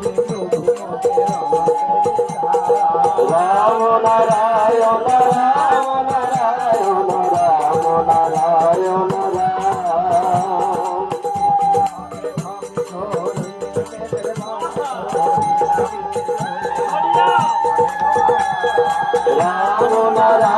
Rama Rama